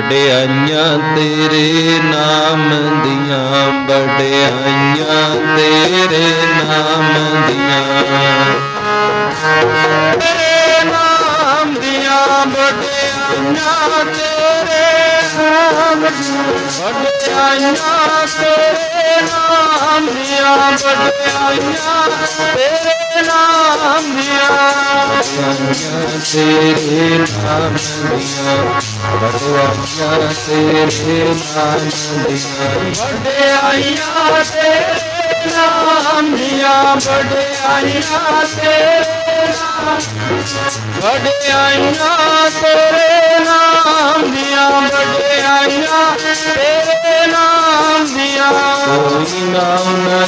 ਬੜਿਆਈਆਂ ਤੇਰੇ ਨਾਮ ਦੀਆਂ ਬੜਿਆਈਆਂ ਤੇਰੇ ਨਾਮ ਦੀਆਂ ਤੇਰੇ ਨਾਮ ਦੀਆਂ ਬੜਿਆਈਆਂ ਤੇਰੇ ਨਾਮ ਬੜਿਆਈਆਂ ਤੇਰੇ ਨਾਮ ਦੀਆਂ ਬੜਿਆਈਆਂ ਤੇਰੇ ਤੇਰੇ ਨਾਮ ਦੀਆਂ ਵਡਿਆਈਆਂ ਤੇਰੇ ਨਾਮ ਦੀਆਂ ਵਡਿਆਈਆਂ ਤੇਰੇ ਨਾਮ ਦੀਆਂ ਵਡਿਆਈਆਂ ਤੇਰੇ ਵਡਿਆਈਆਂ ਤੇਰੇ ਨਾਮ ਦੀਆਂ ਵਡਿਆਈਆਂ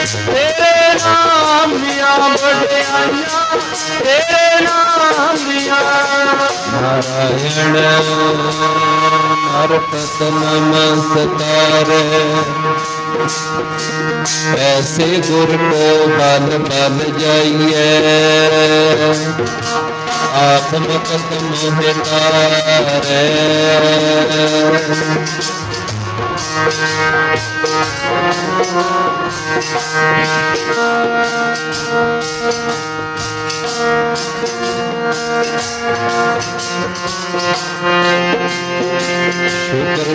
ਤੇਰੇ ਨਾਮ ਦੀਆਂ ਬੜਿਆਈਆਂ ਤੇਰੇ ਨਾਮ ਦੀਆਂ ਨਾਰਾਇਣ ਨਰਪਤ ਨਮਸਕਾਰੇ ਐਸੇ ਗੁਰ ਕੋ ਬਲ ਬਲ ਜਾਈਏ ਆਤਮ ਕਸਮ ਹੈ ਤਾਰੇ শুকর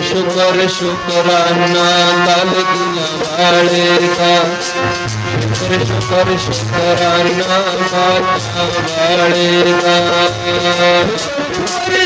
শুকর শুকরানা কাল দিনবাড়ের কাজ শুকর শুকর শুকরানা কাল দিনবাড়ের কাজ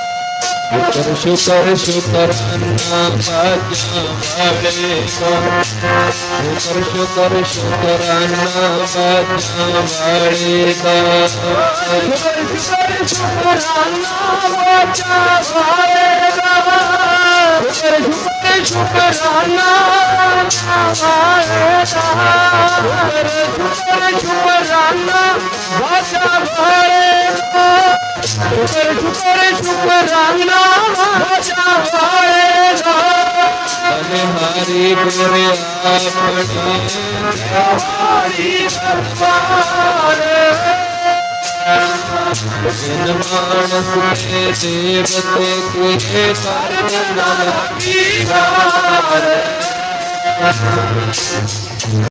সুতর সুতর সুতর সুতর ছোট রান্না भाषा भाड़े शुकर शुकर शुकर रांगना भाषा भाड़े अरे हरी गोरे हरी मानस के देवते के सर्वना की